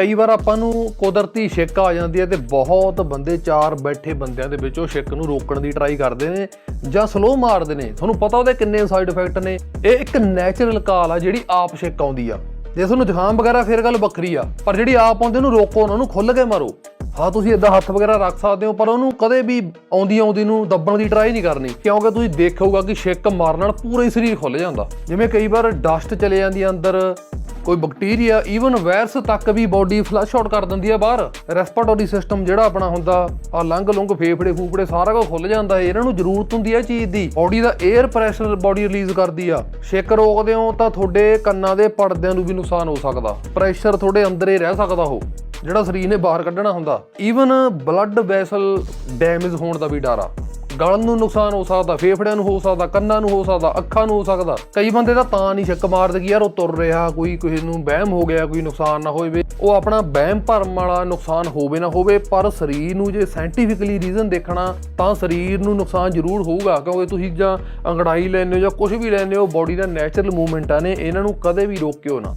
ਕਈ ਵਾਰ ਆਪਾਂ ਨੂੰ ਕੁਦਰਤੀ ਛਿੱਕ ਆ ਜਾਂਦੀ ਹੈ ਤੇ ਬਹੁਤ ਬੰਦੇ ਚਾਰ ਬੈਠੇ ਬੰਦਿਆਂ ਦੇ ਵਿੱਚ ਉਹ ਛਿੱਕ ਨੂੰ ਰੋਕਣ ਦੀ ਟਰਾਈ ਕਰਦੇ ਨੇ ਜਾਂ ਸਲੋ ਮਾਰਦੇ ਨੇ। ਤੁਹਾਨੂੰ ਪਤਾ ਉਹਦੇ ਕਿੰਨੇ ਸਾਈਡ ਇਫੈਕਟ ਨੇ। ਇਹ ਇੱਕ ਨੈਚੁਰਲ ਕਾਲ ਆ ਜਿਹੜੀ ਆਪ ਛਿੱਕ ਆਉਂਦੀ ਆ। ਜੇ ਤੁਹਾਨੂੰ ਜ਼ੁਕਾਮ ਵਗੈਰਾ ਫਿਰ ਗੱਲ ਵੱਖਰੀ ਆ, ਪਰ ਜਿਹੜੀ ਆਪ ਆਉਂਦੀ ਉਹਨੂੰ ਰੋਕੋ, ਉਹਨਾਂ ਨੂੰ ਖੁੱਲ ਕੇ ਮਾਰੋ। ਹਾਂ, ਤੁਸੀਂ ਇਦਾਂ ਹੱਥ ਵਗੈਰਾ ਰੱਖ ਸਕਦੇ ਹੋ, ਪਰ ਉਹਨੂੰ ਕਦੇ ਵੀ ਆਉਂਦੀ ਆਉਂਦੀ ਨੂੰ ਦੱਬਣ ਦੀ ਟਰਾਈ ਨਹੀਂ ਕਰਨੀ। ਕਿਉਂਕਿ ਤੁਸੀਂ ਦੇਖੋਗਾ ਕਿ ਛਿੱਕ ਮਾਰਨ ਨਾਲ ਪੂਰਾ ਹੀ ਸਰੀਰ ਖੁੱਲ ਜਾਂਦਾ। ਜਿਵੇਂ ਕਈ ਵਾਰ ਡਸਟ ਚਲੇ ਜਾਂਦੀ ਆ ਅੰਦਰ ਕੋਈ ਬੈਕਟੀਰੀਆ ਈਵਨ ਵਾਇਰਸ ਤੱਕ ਵੀ ਬਾਡੀ ਫਲਸ਼ ਆਊਟ ਕਰ ਦਿੰਦੀ ਆ ਬਾਹਰ। ਰੈਸਪੀਰੇਟਰੀ ਸਿਸਟਮ ਜਿਹੜਾ ਆਪਣਾ ਹੁੰਦਾ ਆ ਲੰਗ ਲੁੰਗ ਫੇਫੜੇ ਫੂਫੜੇ ਸਾਰਾ ਕੁਝ ਖੁੱਲ ਜਾਂਦਾ ਹੈ। ਇਹਨਾਂ ਨੂੰ ਜ਼ਰੂਰਤ ਹੁੰਦੀ ਹੈ ਚੀਜ਼ ਦੀ। ਬਾਡੀ ਦਾ 에ਅਰ ਪ੍ਰੈਸ਼ਰ ਬਾਡੀ ਰਿਲੀਜ਼ ਕਰਦੀ ਆ। ਛਿੱਕ ਰੋਕਦੇ ਹੋ ਤਾਂ ਤੁਹਾਡੇ ਕੰਨਾਂ ਦੇ ਪਰਦਿਆਂ ਨੂੰ ਵੀ ਨੁਕਸਾਨ ਹੋ ਸਕਦਾ। ਪ੍ਰੈਸ਼ਰ ਤੁਹਾਡੇ ਅੰਦਰ ਹੀ ਰਹਿ ਸਕਦਾ ਉਹ, ਜਿਹੜਾ ਸਰੀਰ ਨੇ ਬਾਹਰ ਕੱਢਣਾ ਹੁੰਦਾ। ਈਵਨ ਬਲੱਡ ਵੈਸਲ ਡੈਮੇਜ ਹੋਣ ਦਾ ਵੀ ਡਰ ਆ। ਗਲਨ ਨੂੰ ਨੁਕਸਾਨ ਹੋ ਸਕਦਾ, ਫੇਫੜਿਆਂ ਨੂੰ ਹੋ ਸਕਦਾ, ਕੰਨਾਂ ਨੂੰ ਹੋ ਸਕਦਾ, ਅੱਖਾਂ ਨੂੰ ਹੋ ਸਕਦਾ। ਕਈ ਬੰਦੇ ਤਾਂ ਤਾਂ ਨਹੀਂ ਛੱਕ ਮਾਰਦੇ ਕਿ ਯਾਰ ਉਹ ਤੁਰ ਰਿਹਾ, ਕੋਈ ਕਿਸੇ ਨੂੰ ਵਹਿਮ ਹੋ ਗਿਆ, ਕੋਈ ਨੁਕਸਾਨ ਨਾ ਹੋਵੇ। ਉਹ ਆਪਣਾ ਵਹਿਮ ਭਰਮ ਵਾਲਾ ਨੁਕਸਾਨ ਹੋਵੇ ਨਾ ਹੋਵੇ, ਪਰ ਸਰੀਰ ਨੂੰ ਜੇ ਸਾਇੰਟੀਫਿਕਲੀ ਰੀਜ਼ਨ ਦੇਖਣਾ, ਤਾਂ ਸਰੀਰ ਨੂੰ ਨੁਕਸਾਨ ਜ਼ਰੂਰ ਹੋਊਗਾ, ਕਿਉਂਕਿ ਤੁਸੀਂ ਜਾਂ ਅੰਗੜਾਈ ਲੈਂਦੇ ਹੋ ਜਾਂ ਕੁਝ ਵੀ ਲੈਂਦੇ ਹੋ ਬਾਡੀ ਦਾ ਨੈਚੁਰਲ ਮੂਵਮੈਂਟ ਆ ਨੇ, ਇਹਨਾਂ ਨੂੰ ਕਦੇ ਵੀ ਰੋਕਿਓ ਨਾ।